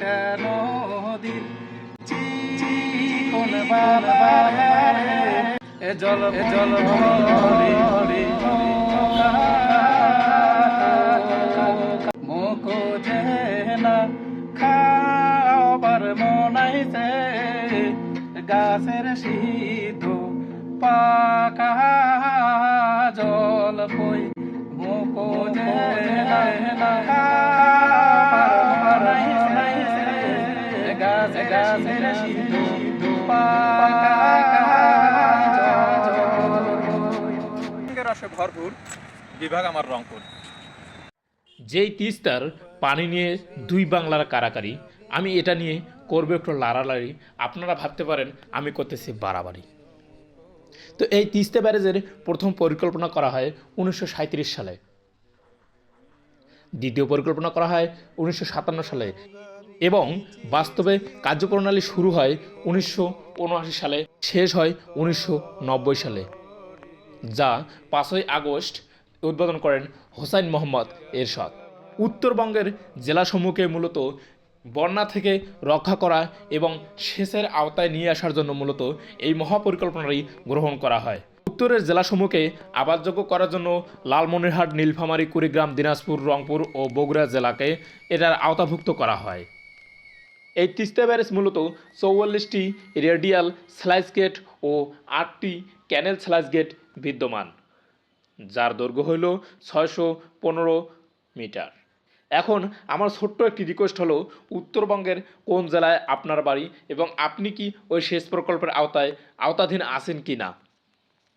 কেন দিন? চিকন বাবারে এ জল জল হরি মোকো জেনা খাবার মনাইছে। গাছের শীত পাকা গাছের যেই তিস্তার পানি নিয়ে দুই বাংলার কারাকারি, আমি এটা নিয়ে করব একটু লাড়ালাড়ি। আপনারা ভাবতে পারেন, আমি করতেছি বাড়াবাড়ি। তো এই তিস্তা ব্যারেজের প্রথম পরিকল্পনা করা হয় উনিশশো সাঁইত্রিশ সালে। দ্বিতীয় পরিকল্পনা করা হয় উনিশশো সাতান্ন সালে। এবং বাস্তবে কার্যপ্রণালী শুরু হয় উনিশশো উনআশি সালে, শেষ হয় উনিশশো নব্বই সালে, যা পাঁচই আগস্ট উদ্বোধন করেন হোসাইন মোহাম্মদ এরশাদ। উত্তরবঙ্গের জেলাসমূহকে মূলত বন্যা থেকে রক্ষা করা এবং সেচের আওতায় নিয়ে আসার জন্য মূলত এই মহাপরিকল্পনাটি গ্রহণ করা হয়। উত্তরের জেলাসমূহকে আবাসযোগ্য করার জন্য লালমনিরহাট, নীলফামারী, কুড়িগ্রাম, দিনাজপুর, রংপুর ও বগুড়া জেলাকে এটার আওতাভুক্ত করা হয়। এই তিস্তা ব্যারেজ মূলত চৌয়াল্লিশটি রেডিয়াল স্লাইস গেট ও আটটি ক্যানেল স্লাইস গেট বিদ্যমান, যার দৈর্ঘ্য হইল ছয়শো পনেরো মিটার। এখন আমার ছোট্ট একটি রিকোয়েস্ট হলো, উত্তরবঙ্গের কোন জেলায় আপনার বাড়ি এবং আপনি কি ওই সেচ প্রকল্পের আওতায় আওতাধীন আছেন কি না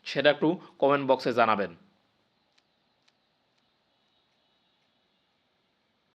সেটা একটু কমেন্ট বক্সে জানাবেন।